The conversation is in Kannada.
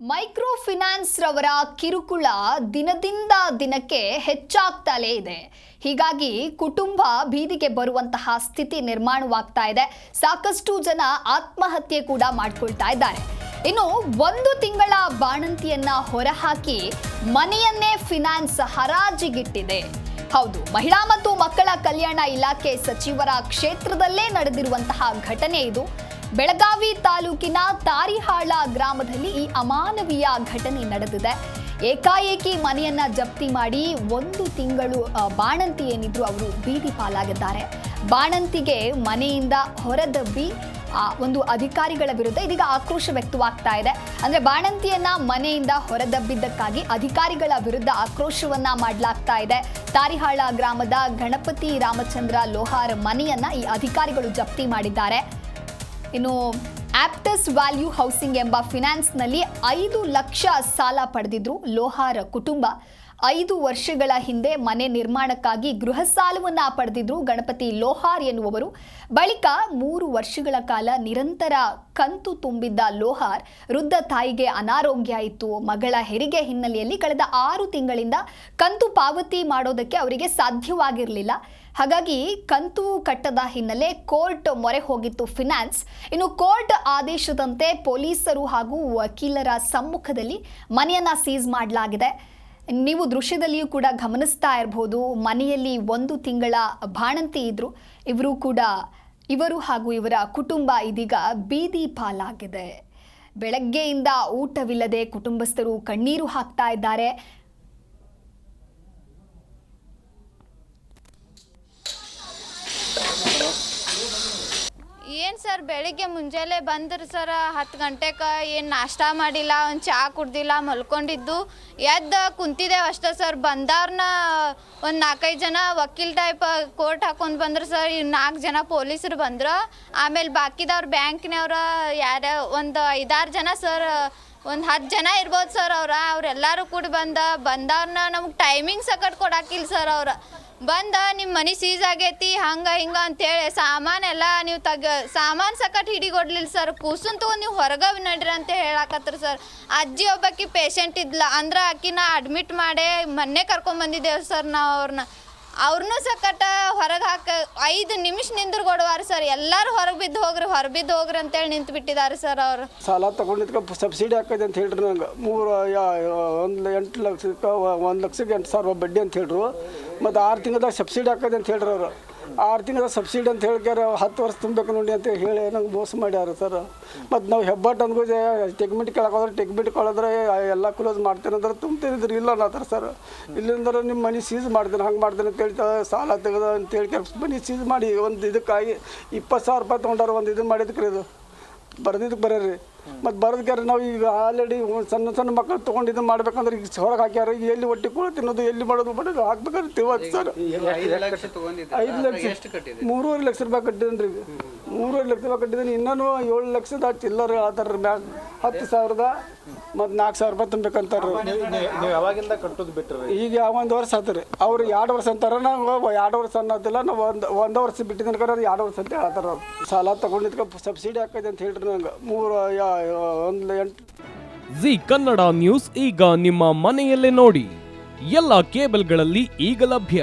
ಮೈಕ್ರೋ ಫಿನಾನ್ಸ್ ರವರ ಕಿರುಕುಳ ದಿನದಿಂದ ದಿನಕ್ಕೆ ಹೆಚ್ಚಾಗ್ತಲೇ ಇದೆ. ಹೀಗಾಗಿ ಕುಟುಂಬ ಬೀದಿಗೆ ಬರುವಂತಹ ಸ್ಥಿತಿ ನಿರ್ಮಾಣವಾಗ್ತಾ ಇದೆ. ಸಾಕಷ್ಟು ಜನ ಆತ್ಮಹತ್ಯೆ ಕೂಡ ಮಾಡ್ಕೊಳ್ತಾ ಇದ್ದಾರೆ. ಇನ್ನು ಒಂದು ತಿಂಗಳ ಬಾಣಂತಿಯನ್ನ ಹೊರಹಾಕಿ ಮನೆಯನ್ನೇ ಫಿನಾನ್ಸ್ ಹರಾಜಿಗಿಟ್ಟಿದೆ. ಹೌದು, ಮಹಿಳಾ ಮತ್ತು ಮಕ್ಕಳ ಕಲ್ಯಾಣ ಇಲಾಖೆ ಸಚಿವರ ಕ್ಷೇತ್ರದಲ್ಲೇ ನಡೆದಿರುವಂತಹ ಘಟನೆ ಇದು. ಬೆಳಗಾವಿ ತಾಲೂಕಿನ ತಾರಿಹಾಳ ಗ್ರಾಮದಲ್ಲಿ ಈ ಅಮಾನವೀಯ ಘಟನೆ ನಡೆದಿದೆ. ಏಕಾಏಕಿ ಮನೆಯನ್ನ ಜಪ್ತಿ ಮಾಡಿ ಒಂದು ತಿಂಗಳು ಬಾಣಂತಿ ಏನಿದ್ರು ಅವರು ಬೀದಿ ಪಾಲಾಗಿದ್ದಾರೆ. ಬಾಣಂತಿಗೆ ಮನೆಯಿಂದ ಹೊರದಬ್ಬಿ ಒಂದು ಅಧಿಕಾರಿಗಳ ವಿರುದ್ಧ ಇದೀಗ ಆಕ್ರೋಶ ವ್ಯಕ್ತವಾಗ್ತಾ ಇದೆ. ಅಂದ್ರೆ ಬಾಣಂತಿಯನ್ನ ಮನೆಯಿಂದ ಹೊರದಬ್ಬಿದ್ದಕ್ಕಾಗಿ ಅಧಿಕಾರಿಗಳ ವಿರುದ್ಧ ಆಕ್ರೋಶವನ್ನ ಮಾಡಲಾಗ್ತಾ ಇದೆ. ತಾರಿಹಾಳ ಗ್ರಾಮದ ಗಣಪತಿ ರಾಮಚಂದ್ರ ಲೋಹಾರ್ ಮನೆಯನ್ನ ಈ ಅಧಿಕಾರಿಗಳು ಜಪ್ತಿ ಮಾಡಿದ್ದಾರೆ. ಇನ್ನು ಆಪ್ಟಸ್ ವ್ಯಾಲ್ಯೂ ಹೌಸಿಂಗ್ ಎಂಬ ಫಿನಾನ್ಸ್ನಲ್ಲಿ ಐದು ಲಕ್ಷ ಸಾಲ ಪಡೆದಿದ್ರು ಲೋಹಾರ್ ಕುಟುಂಬ. ಐದು ವರ್ಷಗಳ ಹಿಂದೆ ಮನೆ ನಿರ್ಮಾಣಕ್ಕಾಗಿ ಗೃಹ ಸಾಲವನ್ನು ಪಡೆದಿದ್ರು ಗಣಪತಿ ಲೋಹಾರ್ ಎನ್ನುವರು ಬಳಿಕ ಮೂರು ವರ್ಷಗಳ ಕಾಲ ನಿರಂತರ ಕಂತು ತುಂಬಿದ್ದ ಲೋಹಾರ್ ವೃದ್ಧ ತಾಯಿಗೆ ಅನಾರೋಗ್ಯ ಇತ್ತು ಮಗಳ ಹೆರಿಗೆ ಹಿನ್ನೆಲೆಯಲ್ಲಿ ಕಳೆದ ಆರು ತಿಂಗಳಿಂದ ಕಂತು ಪಾವತಿ ಮಾಡೋದಕ್ಕೆ ಅವರಿಗೆ ಸಾಧ್ಯವಾಗಿರಲಿಲ್ಲ. ಹಾಗಾಗಿ ಕಂತು ಕಟ್ಟದ ಹಿನ್ನೆಲೆ ಕೋರ್ಟ್ ಮೊರೆ ಹೋಗಿತ್ತು ಫಿನಾನ್ಸ್. ಇನ್ನು ಕೋರ್ಟ್ ಆದೇಶದಂತೆ ಪೊಲೀಸರು ಹಾಗೂ ವಕೀಲರ ಸಮ್ಮುಖದಲ್ಲಿ ಮನೆಯನ್ನು ಸೀಸ್ ಮಾಡಲಾಗಿದೆ. ನೀವು ದೃಶ್ಯದಲ್ಲಿಯೂ ಕೂಡ ಗಮನಿಸ್ತಾ ಇರಬಹುದು ಮನೆಯಲ್ಲಿ ಒಂದು ತಿಂಗಳ ಬಾಣಂತಿ ಇದ್ರು. ಇವರು ಕೂಡ, ಇವರು ಹಾಗೂ ಇವರ ಕುಟುಂಬ ಇದೀಗ ಬೀದಿ ಪಾಲಾಗಿದೆ. ಬೆಳಗ್ಗೆಯಿಂದ ಊಟವಿಲ್ಲದೆ ಕುಟುಂಬಸ್ಥರು ಕಣ್ಣೀರು ಹಾಕ್ತಾ ಇದ್ದಾರೆ ಏನು ಸರ್, ಬೆಳಿಗ್ಗೆ ಮುಂಜಾನೆ ಬಂದ್ರು ಸರ್, ಹತ್ತು ಗಂಟೆಗೆ ಏನು ನಾಷ್ಟ ಮಾಡಿಲ್ಲ, ಒಂದು ಚಹಾ ಕುಡ್ದಿಲ್ಲ, ಮಲ್ಕೊಂಡಿದ್ದು. ಎದ್ದು ಕುಂತಿದ್ದೇವೆ ಅಷ್ಟೇ ಸರ್ ಬಂದವ್ರನ್ನ ಒಂದು ನಾಲ್ಕೈದು ಜನ ವಕೀಲ್ ಟೈಪ್ ಕೋರ್ಟ್ ಹಾಕೊಂಡು ಬಂದ್ರು ಸರ್ ನಾಲ್ಕು ಜನ ಪೊಲೀಸರು ಬಂದ್ರು. ಆಮೇಲೆ ಬಾಕಿದವ್ರು ಬ್ಯಾಂಕ್ನವ್ರ ಯಾರ, ಒಂದು ಐದಾರು ಜನ ಸರ್, ಒಂದು ಹತ್ತು ಜನ ಇರ್ಬೋದು ಸರ್ ಅವ್ರ, ಅವ್ರೆಲ್ಲರೂ ಕೂಡಿ ಬಂದ ಬಂದವ್ರನ್ನ ನಮ್ಗೆ ಟೈಮಿಂಗ್ ಸಕಟ್ ಕೊಡಾಕಿಲ್ಲ ಸರ್ ಅವ್ರ. ಬಂದ ನಿಮ್ಮ ಮನೆ ಸೀಸ್ ಆಗೈತಿ, ಹಂಗ ಹಿಂಗ ಅಂತೇಳಿ ಸಾಮಾನೆಲ್ಲ ನೀವು ತಗ, ಸಾಮಾನು ಸಕಟ್ ಹಿಡಿಗೊಡ್ಲಿಲ್ಲ ಸರ್ ಕೂಸನ್ ತಗೊಂಡು ನೀವು ಹೊರಗೆ ನಡ್ರಿ ಅಂತ ಹೇಳಾಕತ್ರಿ ಸರ್ ಅಜ್ಜಿ ಒಬ್ಬಾಕಿ ಪೇಷಂಟ್ ಇದ್ಲ, ಅಂದ್ರೆ ಆಕಿನ ಅಡ್ಮಿಟ್ ಮಾಡೇ ಮೊನ್ನೆ ಕರ್ಕೊಂಬಂದಿದ್ದೇವೆ ಸರ್ ನಾವು ಅವ್ರನ್ನ ಅವ್ರನ್ನೂ ಸಕಟ ಹೊರಗೆ ಹಾಕ, ಐದು ನಿಮಿಷ ನಿಂದ್ರು ಕೊಡುವಾರ ಸರ್. ಎಲ್ಲರೂ ಹೊರಗೆ ಬಿದ್ದು ಹೋಗ್ರಿ, ಹೊರ ಬಿದ್ದು ಹೋಗ್ರಿ ಅಂತೇಳಿ ನಿಂತು ಬಿಟ್ಟಿದ್ದಾರೆ ಸರ್ ಅವರು. ಸಾಲ ತಗೊಂಡಿದ್ಕೆ ಸಬ್ಸಿಡಿ ಹಾಕೈತೆ ಅಂತ ಹೇಳಿದ್ರು ನಂಗೆ. ಮೂರು ಒಂದು ಎಂಟು ಲಕ್ಷಕ್ಕೆ, ಒಂದು ಲಕ್ಷಕ್ಕೆ ಎಂಟು ಸಾವಿರ ಬಡ್ಡಿ ಅಂತ ಹೇಳ್ರು. ಮತ್ತು ಆರು ತಿಂಗಳದಾಗ ಸಬ್ಸಿಡಿ ಹಾಕೈತೆ ಅಂತ ಹೇಳ್ರಿ ಅವರು. ಆರು ತಿಂಗಳ ಸಬ್ಸಿಡಿ ಅಂತ ಹೇಳ್ಕ್ಯಾರ, ಹತ್ತು ವರ್ಷ ತುಂಬಬೇಕು ನೋಡಿ ಅಂತ ಹೇಳಿ ನಂಗೆ ಮೋಸ ಮಾಡ್ಯಾರ ಸರ್. ಮತ್ತು ನಾವು ಹೆಬ್ಬಟ್ಟು ಅಂದ್ಕೋದೆ ಟೆಕ್ಮಿಟ್ ಕೇಳಕ್ಕೆ ಹೋದ್ರೆ ಟೆಕ್ಮಿಟ್ ಕಳೆದ್ರೆ ಎಲ್ಲ ಕ್ಲೋಸ್ ಮಾಡ್ತೀನಿ ಅಂದ್ರೆ ತುಂಬ್ತಿದ್ರು ಇಲ್ಲ ಅನ್ನತ್ತಾರ ಸರ್. ಇಲ್ಲಿಂದ್ರೆ ನಿಮ್ಮ ಮನೆ ಸೀಸ್ ಮಾಡ್ತೀನಿ, ಹಂಗೆ ಮಾಡ್ತೀನಿ ಅಂತ ಹೇಳ್ತಾ ಸಾಲ ತೆಗೆದ ಅಂತ ಹೇಳಿ ಮನೆ ಸೀಸ್ ಮಾಡಿ ಒಂದು ಇದಕ್ಕಾಗಿ ಇಪ್ಪತ್ತು ಸಾವಿರ ರೂಪಾಯಿ ತೊಗೊಂಡಾರ ಒಂದು ಇದು ರೀ ಇದು. ಬರ್ದಿದ್ದಕ್ಕೆ ಬರೀ ಮತ್ತು ಬರೋದಕ್ಕೆ ನಾವು ಈಗ ಆಲ್ರೆಡಿ ಸಣ್ಣ ಸಣ್ಣ ಮಕ್ಕಳು ತೊಗೊಂಡು ಇದು ಮಾಡ್ಬೇಕಂದ್ರೆ ಈಗ ಹೊರಗೆ ಹಾಕ್ಯಾರ ಈಗ ಎಲ್ಲಿ ಒಟ್ಟಿ ಕೂಡ ತಿನ್ನೋದು ಎಲ್ಲಿ ಮಾಡೋದು ಮಾಡೋದು ಹಾಕ್ಬೇಕಾದ್ರೆ ತಿಳ್ವತ್ತು ಸರ್. ಐದು ಲಕ್ಷ ಮೂರುವರೆ ಲಕ್ಷ ರೂಪಾಯಿ ಕಟ್ಟಿದ್ದೀನಿ ರೀ ಮೂರುವರೆ ಲಕ್ಷ ರೂಪಾಯಿ ಕಟ್ಟಿದ್ದೀನಿ. ಇನ್ನೂ ಏಳು ಲಕ್ಷದ ಚಿಲ್ಲರ್ ಆತರ ಮ್ಯಾಗ ಹತ್ತು ಸಾವಿರದ ಮತ್ತು ನಾಲ್ಕು ಸಾವಿರ ರೂಪಾಯಿ ತುಂಬೇಕಂತಾರ. ನೀವು ಯಾವಾಗಿಂದ ಕಟ್ಟೋದು ಬಿಟ್ರಿ ಈಗ ಒಂದು ವರ್ಷ ಆತ್ರಿ ಅವ್ರು ಎರಡು ವರ್ಷ ಅಂತಾರ ನಾವು ಎರಡು ವರ್ಷ ಅನ್ನೋದಿಲ್ಲ ನಾವು ಒಂದು ಒಂದು ವರ್ಷ ಬಿಟ್ಟಿದ್ದೀನಿ ಅದು ಎರಡು ವರ್ಷ ಅಂತ ಹೇಳ್ತಾರೆ ಅವ್ರು. ಸಾಲ ತಗೊಂಡಿದ್ಕ ಸಬ್ಸಿಡಿ ಹಾಕೈತೆ ಅಂತ ಹೇಳ್ರಿ ನಂಗೆ. ಮೂರು ಯಾ- ಒಂದು ಎಂಟು ಜಿ ಕನ್ನಡ ನ್ಯೂಸ್ ಈಗ ನಿಮ್ಮ ಮನೆಯಲ್ಲೇ ನೋಡಿ. ಎಲ್ಲ ಕೇಬಲ್ಗಳಲ್ಲಿ ಈಗ ಲಭ್ಯ.